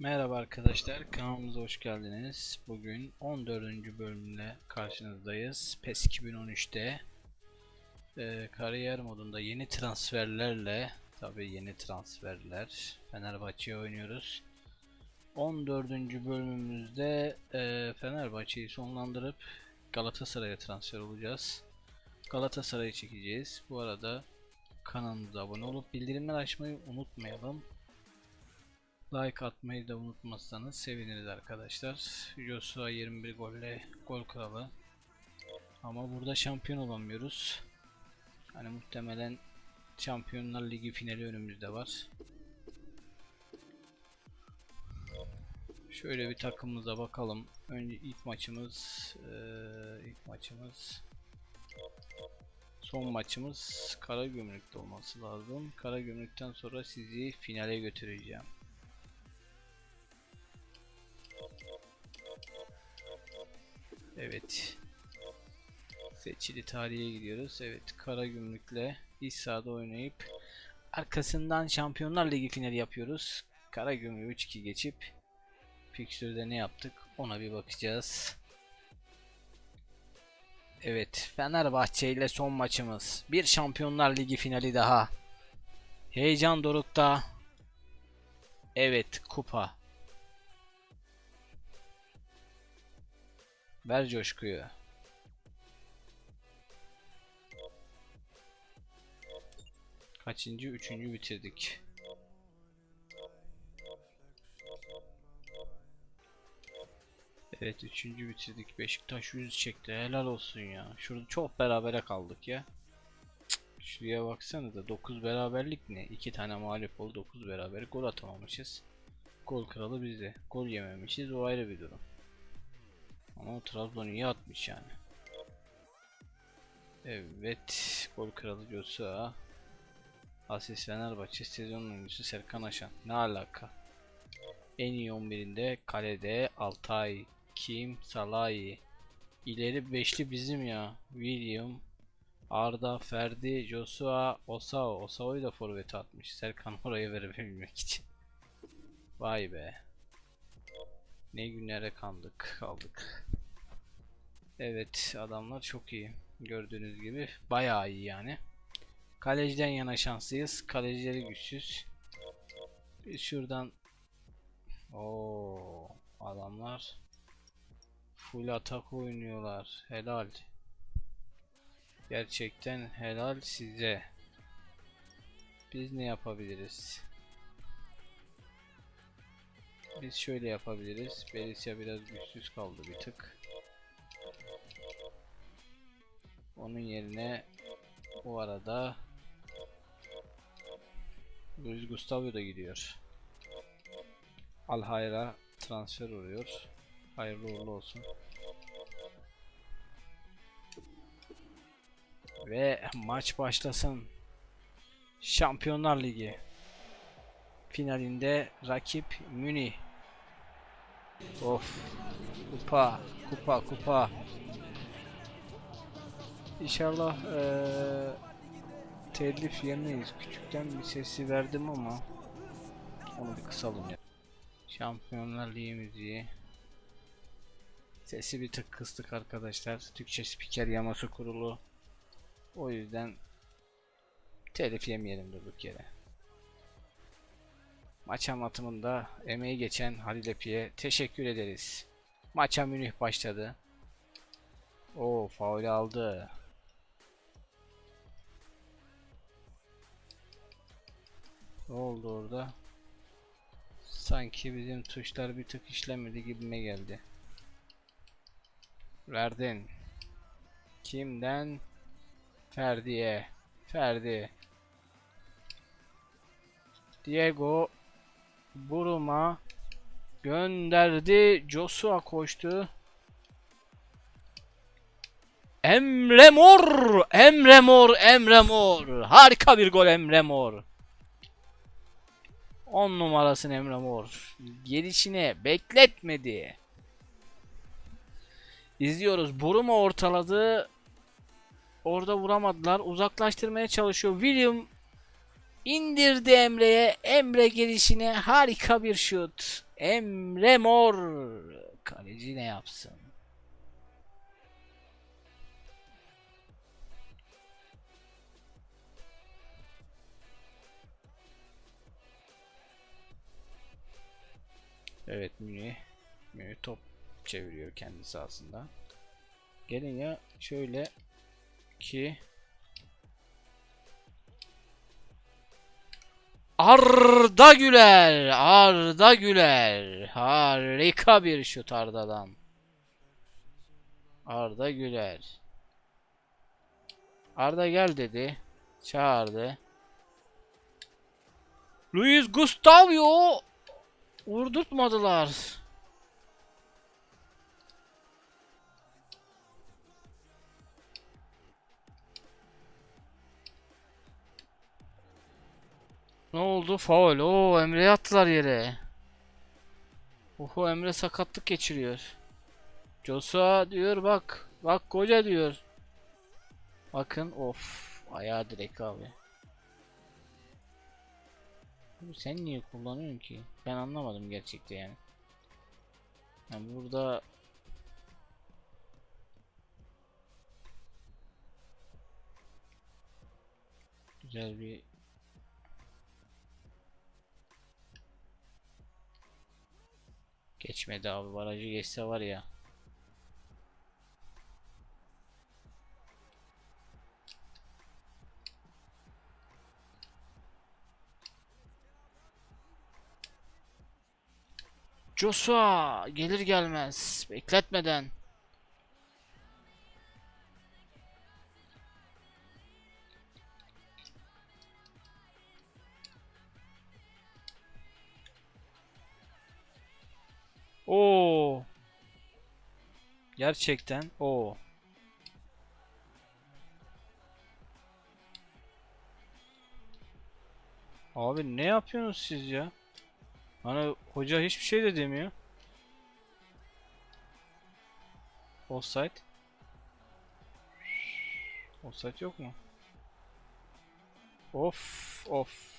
Merhaba arkadaşlar, kanalımıza hoş geldiniz. Bugün 14. bölümle karşınızdayız. PES 2013'te e, kariyer modunda yeni transferlerle, tabi yeni transferler, Fenerbahçe'ye oynuyoruz. 14. bölümümüzde e, Fenerbahçe'yi sonlandırıp Galatasaray'a transfer olacağız. Galatasaray'ı çekeceğiz. Bu arada kanalımıza abone olup bildirimler açmayı unutmayalım. Like atmayı da unutmazsanız seviniriz arkadaşlar. Joshua 21 golle gol kralı. Ama burada şampiyon olamıyoruz. Hani muhtemelen Şampiyonlar Ligi finali önümüzde var. Şöyle bir takımımıza bakalım. Önce ilk maçımız ilk maçımız son maçımız Karagümrük'te olması lazım. Karagümrük'ten sonra sizi finale götüreceğim. Evet. Seçili tarihe gidiyoruz. Evet, Karagümrük'le iç sahada oynayıp arkasından Şampiyonlar Ligi finali yapıyoruz. Karagümrük'ü 3-2 geçip fikstürde ne yaptık ona bir bakacağız. Evet, Fenerbahçe ile son maçımız. Bir Şampiyonlar Ligi finali daha. Heyecan dorukta. Evet, kupa. Ver coşkuyu. Kaçıncı? Üçüncü bitirdik. Evet üçüncü bitirdik. Beşiktaş 100 çekti. Helal olsun ya. Şurada çok berabere kaldık ya. Cık, Şuraya baksana da 9 beraberlik ne? 2 tane mağlup oldu 9 beraber gol atamamışız. Gol kralı bizde. Gol yememişiz o ayrı bir durum. Ama Trabzon iyi atmış yani. Evet. Gol kralı Joshua. Asist Fenerbahçe sezon oyuncusu Serkan Aşan. Ne alaka? En iyi 11'inde kalede Altay, Kim, Salahi. İleri beşli bizim ya. William, Arda, Ferdi, Joshua, Osao. Osao'yu da forvete atmış. Serkan oraya verebilmek için. Vay be. Ne günlere kandık, kaldık. Evet, adamlar çok iyi. Gördüğünüz gibi bayağı iyi yani. Kaleciden yana şanslıyız. Kalecileri güçsüz. Şuradan Oo, adamlar full atak oynuyorlar. Helal. Gerçekten helal size. Biz ne yapabiliriz? Biz şöyle yapabiliriz. Belisya biraz güçsüz kaldı bir tık. Onun yerine bu arada Luis Gustavo da gidiyor. Al Hayra transfer oluyor. Hayırlı uğurlu olsun. Ve maç başlasın. Şampiyonlar Ligi finalinde rakip Münih. Of. Kupa, kupa, kupa. İnşallah eee telif yemeyiz. Küçükten bir sesi verdim ama onu bir kısalım ya. Şampiyonlar Ligi müziği. Sesi bir tık kıstık arkadaşlar. Türkçe spiker yaması kurulu. O yüzden telif yemeyelim durduk yere. Maç anlatımında emeği geçen Halil Epi'ye teşekkür ederiz. Maça Münih başladı. O faul aldı. Ne oldu orada? Sanki bizim tuşlar bir tık işlemedi gibime geldi. Verdin. Kimden? Ferdi'ye. Ferdi. Diego Buruma gönderdi. Joshua koştu. Emre Mor! Emre Mor! Emre Mor! Harika bir gol Emre Mor. 10 numarasın Emre Mor. Gelişine bekletmedi. İzliyoruz. Buruma ortaladı. Orada vuramadılar. Uzaklaştırmaya çalışıyor. William İndirdi Emre'ye. Emre gelişine harika bir şut. Emre Mor. Kaleci ne yapsın? Evet Münih. Münih top çeviriyor kendisi aslında. Gelin ya şöyle ki Arda Güler, Arda Güler. Harika bir şut Arda'dan. Arda Güler. Arda gel dedi. Çağırdı. Luis Gustavo vurdurtmadılar. Ne oldu? Faul. Oo Emre'yi attılar yere. Oho Emre sakatlık geçiriyor. Joshua diyor bak. Bak koca diyor. Bakın of. Ayağı direkt abi. Sen niye kullanıyorsun ki? Ben anlamadım gerçekten yani. Yani burada güzel bir Geçmedi abi barajı geçse var ya. Joshua gelir gelmez bekletmeden Gerçekten o. Abi ne yapıyorsunuz siz ya? Hani hoca hiçbir şey de demiyor. Offside. Offside yok mu? Of of.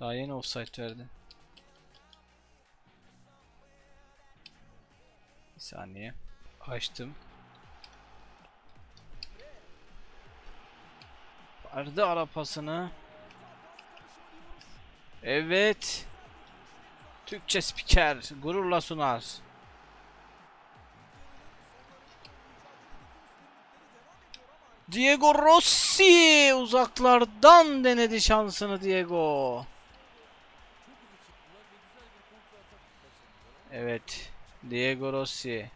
Daha yeni offside verdi. Bir saniye. Açtım. Vardı arapasını. Evet. Türkçe spiker gururla sunar. Diego Rossi uzaklardan denedi şansını Diego. Evet. Diego Rossi.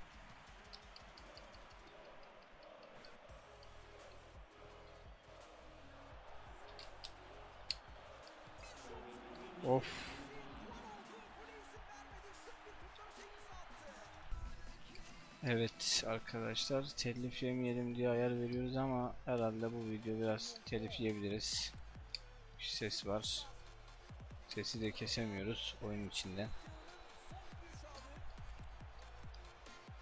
Of. Evet arkadaşlar telif yemeyelim diye ayar veriyoruz ama herhalde bu video biraz telif yiyebiliriz. Ses var. Sesi de kesemiyoruz oyun içinden.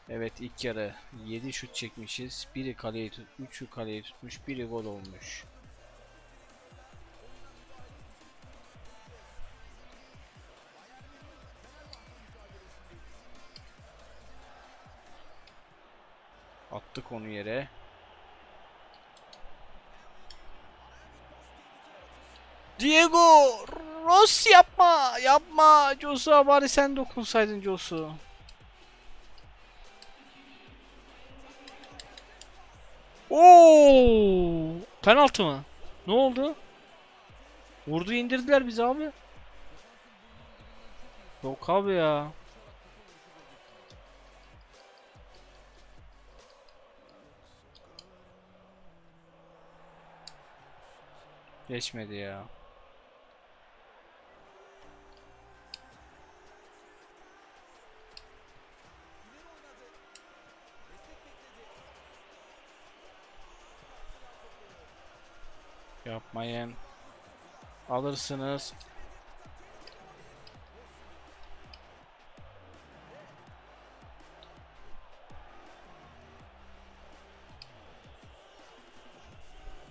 Evet ilk yarı 7 şut çekmişiz. Biri kaleyi tut, 3'ü kaleyi tutmuş, biri gol olmuş. Attık onu yere. Diego Rossi yapma yapma Josu bari sen dokunsaydın Josu. Oo! Penaltı mı? Ne oldu? Vurdu indirdiler bizi abi. Yok abi ya. Geçmedi ya. Yapmayın. Alırsınız.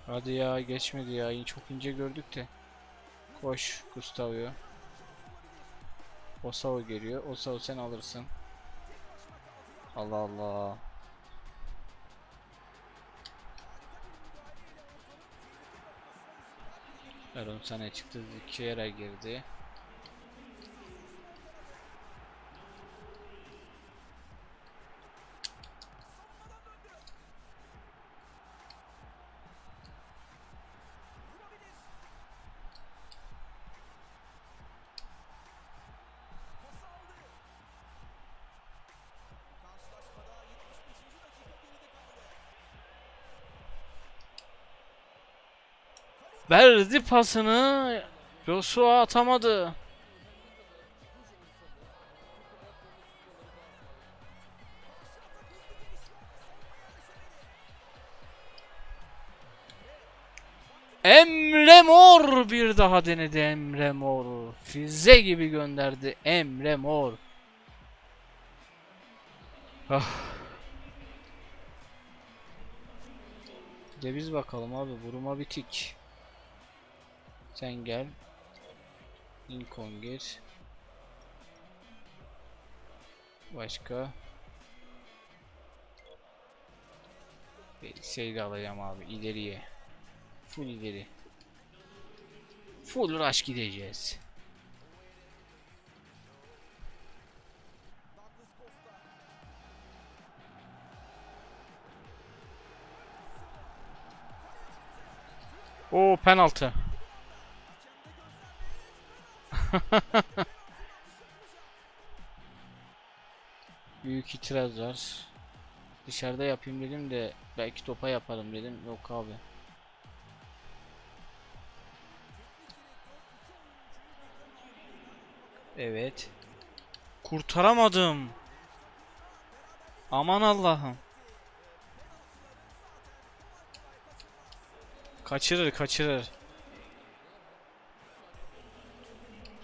Hadi ya geçmedi ya. Çok ince gördük de. Koş Gustavo'ya. Osao geliyor. Osao sen alırsın. Allah Allah. Aaron sana çıktı. iki yere girdi. Verdi pasını. Joshua atamadı. Emre Mor bir daha denedi Emre Mor. Füze gibi gönderdi Emre Mor. Ah. De biz bakalım abi vuruma bitik. Sen gel. Lincoln gir. Başka. Şey de alacağım abi ileriye. Full ileri. Full rush gideceğiz. O penaltı. Büyük itiraz var. Dışarıda yapayım dedim de belki topa yaparım dedim. Yok abi. Evet. Kurtaramadım. Aman Allah'ım. Kaçırır kaçırır.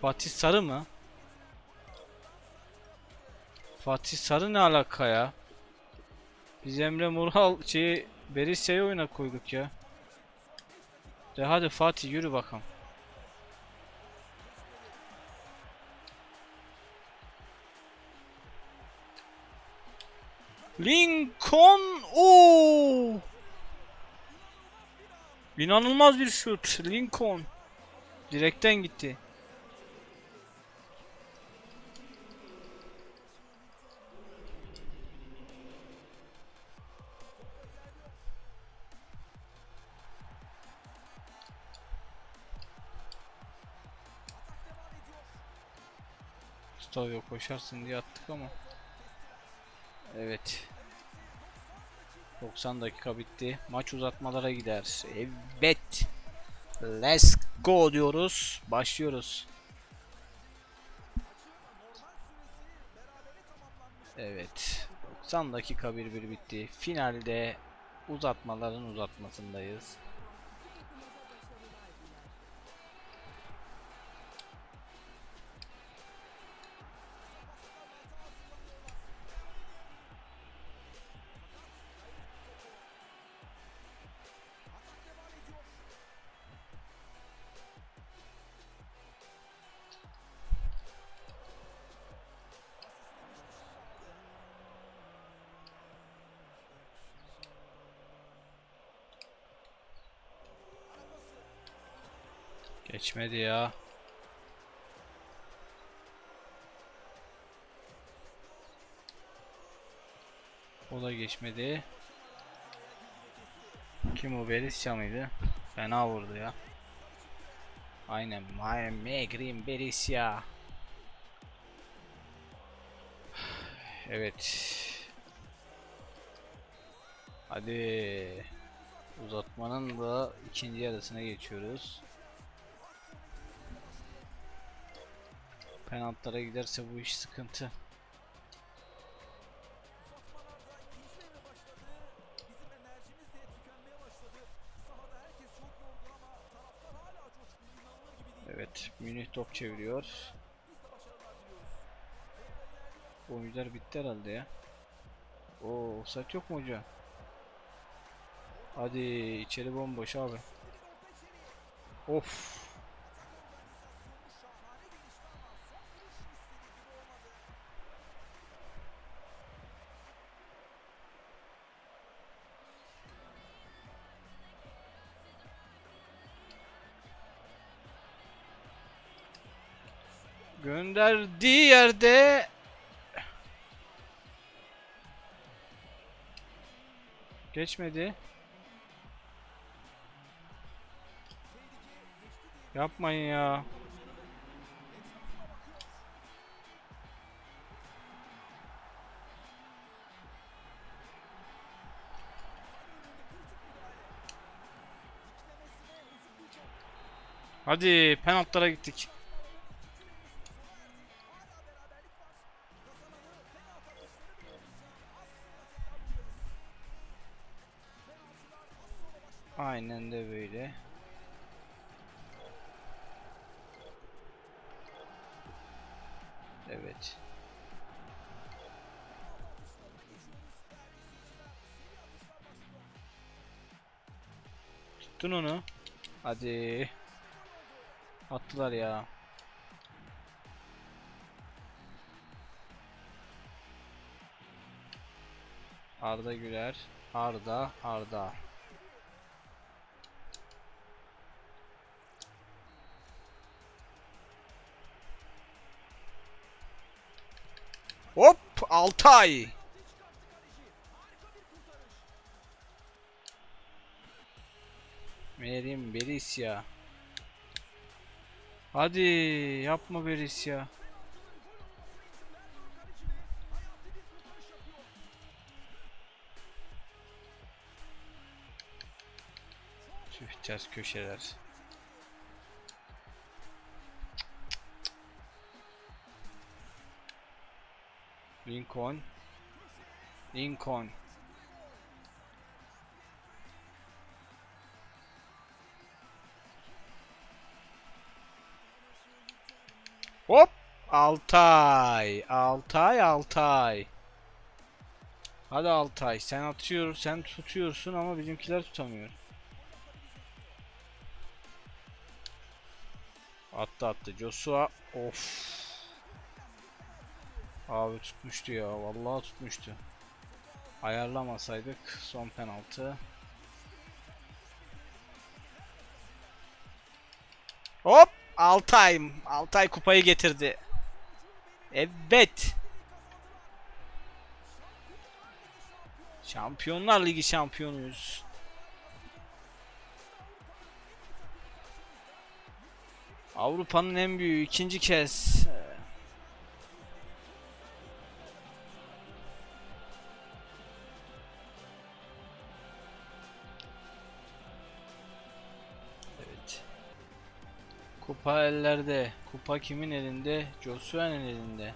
Fatih Sarı mı? Fatih Sarı ne alaka ya? Biz Emre Mural şeyi Berisya'yı oyuna koyduk ya. De hadi Fatih yürü bakalım. Lincoln o İnanılmaz bir şut Lincoln Direkten gitti. Stavio koşarsın diye attık ama. Evet. 90 dakika bitti. Maç uzatmalara gider. Evet. Let's go diyoruz. Başlıyoruz. Evet. 90 dakika bir bir bitti. Finalde uzatmaların uzatmasındayız. Geçmedi ya. O da geçmedi. Kim o Berisya mıydı? Fena vurdu ya. Aynen. Miami Green Berisya. Evet. Hadi. Uzatmanın da ikinci yarısına geçiyoruz. Penaltılara giderse bu iş sıkıntı. Evet, Münih top çeviriyor. Oyuncular bitti herhalde ya. Oo, offside yok mu hoca? Hadi içeri bomboş abi. Of. Gönderdiği yerde Geçmedi. Yapmayın ya. Hadi penaltılara gittik. Aynen de böyle. Evet. Tuttun onu. Hadi. Attılar ya. Arda Güler. Arda. Arda. Hop Altay. Merim Berisya. Hadi yapma Berisya. Tüh ters köşeler. Lincoln. Lincoln. Hop! Altay. Altay, Altay. Hadi Altay, sen atıyor, sen tutuyorsun ama bizimkiler tutamıyor. Attı attı. Joshua. Of. Abi tutmuştu ya. Vallahi tutmuştu. Ayarlamasaydık son penaltı. Hop! Altay. Altay kupayı getirdi. Evet. Şampiyonlar Ligi şampiyonuyuz. Avrupa'nın en büyüğü ikinci kez. Kupa ellerde. Kupa kimin elinde? Joshua'nın elinde.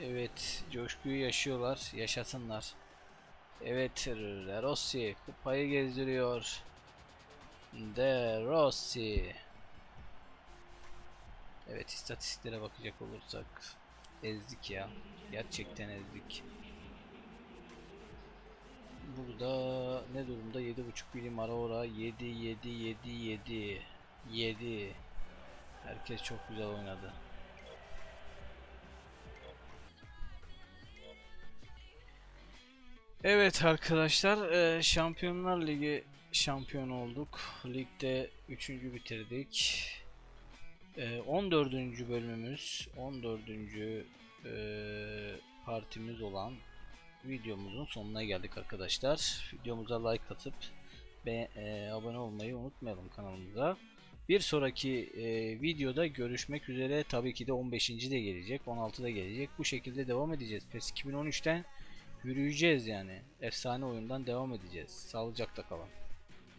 Evet, coşkuyu yaşıyorlar, yaşasınlar. Evet, De Rossi kupayı gezdiriyor. De Rossi. Evet, istatistiklere bakacak olursak ezdik ya. Gerçekten ezdik. Burada ne durumda? 7.5 birim ara ora 7 7 7 7 7 Herkes çok güzel oynadı. Evet arkadaşlar eee, Şampiyonlar Ligi şampiyon olduk. Ligde 3. bitirdik. Eee, 14. bölümümüz 14. eee, partimiz olan videomuzun sonuna geldik arkadaşlar. Videomuza like atıp ve eee, abone olmayı unutmayalım kanalımıza. Bir sonraki eee, videoda görüşmek üzere. Tabii ki de 15. de gelecek, 16 da gelecek. Bu şekilde devam edeceğiz. PES 2013'ten yürüyeceğiz yani. Efsane oyundan devam edeceğiz. Sağlıcakla kalın.